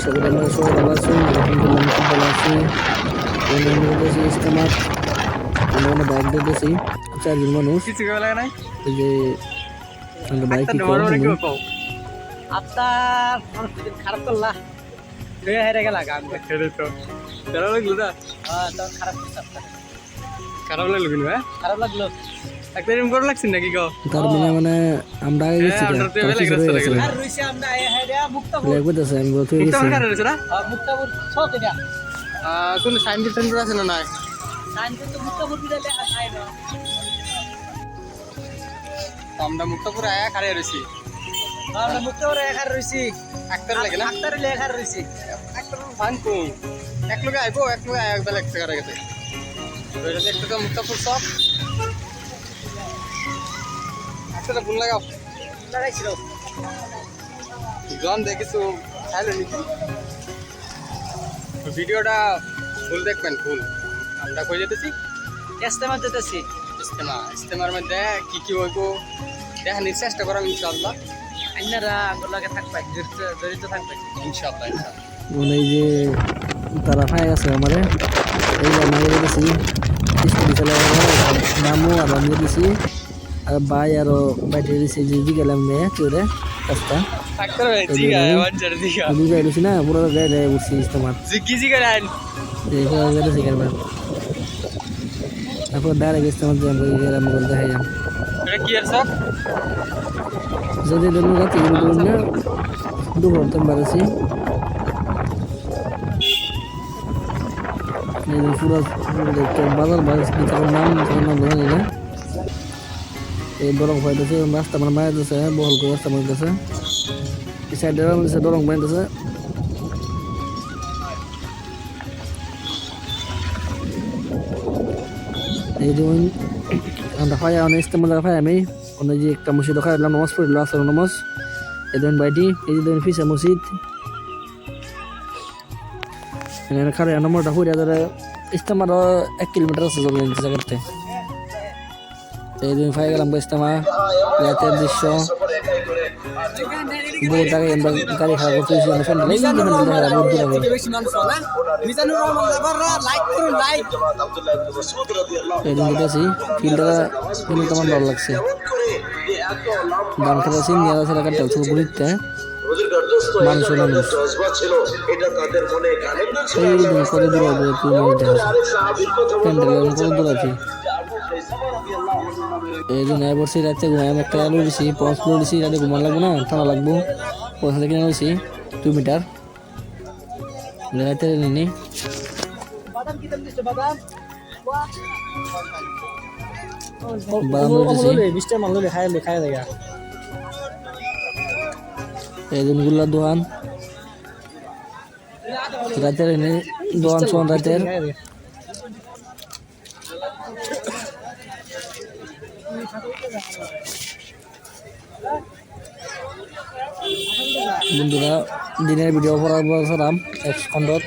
আশা করি আমরা সবাই ভালো আছি আলহামদুলিল্লাহ আমি খুব ভালো আছি দিয়েছি ইস্তেমাত আমরা মানে বাইক দিয়েছি চারজন মানুষ এই যে আমরা বাইক কি মানে করব আপনার খারাপ করলা হেরে গেলা গান খারাপ লাগল হ্যাঁ খারাপ লাগল হ্যাঁ খারাপ লাগল একটা এরকম করে লাগছে নাকি তার মানে মানে আমরা আগে গেছি হ্যাঁ, তো গেছে রে গেলে। আর রইছে আমরা এ মুক্তাপুর। লেগ করতেছে আমি বলতে গেছি কার রয়েছে না আহ, মুক্তাপুর সব এটা। কোন সাইনবোর্ড টাইনবোর্ড আছে না নাই? সাইন কিন্তু মুক্তাপুর বিলে লেখা থাকে না। আমরা মুক্তাপুর আয়া খাড়ে রয়েছি আমরা মুক্তাপুর এখার রইছি। একটা লাগে না? আক্তার লেখার রইছি। একটা ফান কোন এক লোকে আইবো এক লোকে আয়া বেলা একটা করে গেছে তো এটা একটা তো মুক্তাপুর সব একটা ফোন লাগাও? লাগাইছিল। জন দেখিছো হ্যালো নিকি? ভিডিওটা ফুল দেখবেন ফুল। আমরা কই যেতেছি? ইস্তেমা দিতেছি ইস্তেমা ইস্তেমার মধ্যে কি কি হইব? দেখানির চেষ্টা করাম ইনশাআল্লাহ। আইনারা আঙ্গুলাকে থাকবেন জড়িত জড়িত থাকবেন ইনশাআল্লাহ ইনশাআল্লাহ। মানে এই যে তারা ফাই আছে আমারে এই যে গেছি নামও আর ভাই আরও বাইরে দিছি যে গেলাম মেয়ে চোরে রাস্তা। জিগা দুই গাড়ি না পুরো গাড়ি গাড়ি উঠছি কেন তারপর ডাইরেক্ট ইস্তেমার যাম গেলাম বলতে হ্যাঁ যাম এটা কি আর সব যদি ধরুন রাতে দুপুর তো বাড়াছি পুরো দেখতে বাজার নাম নাম। এই দরং পাইতেছে, রাস্তা মানে বাড়াইতেছে বহল করে রাস্তা বাড়াইতেছে এই সাইডে দরং বাড়াইতেছে এই যে আমরা ফাই অনেক ইস্তেমাল ফাই আমি। অনেক যে একটা মসজিদ খাইলাম নমাজ পড়ল আসর নমাজ। এই ধরেন বাইটি এই যে ধরেন ফিসা মসজিদ। এখানে খারে নম্বরটা হইয়া ধরে ইস্তেমার এক কিলোমিটার আছে চলে জায়গাতে। এই দিন ফাই গেলাম ইস্তেমা রাতের দৃশ্য। ভালো লাগছে। ধান খেতেছি নিয়ে আছে কাটতে ছোট গুলিতে মানুষ মানুষ। এই কত দূর হবে, তুই মানুষ দেখা। প্যান্ডেল কত দূর আছে? এই আয় বসে রাতে ঘুমাই একটা আলু দিছি পঞ্চ কিলো দিছি রাতে ঘুমান লাগবো না, ঠান্ডা লাগবো। পয়সা থেকে নিয়েছি দুই মিটার। রাতে নিনি এই দিন দোকান রাতের দোকান সোয়ান রাতের। বন্ধুরা দিনের ভিডিও করার পর এক খণ্ডত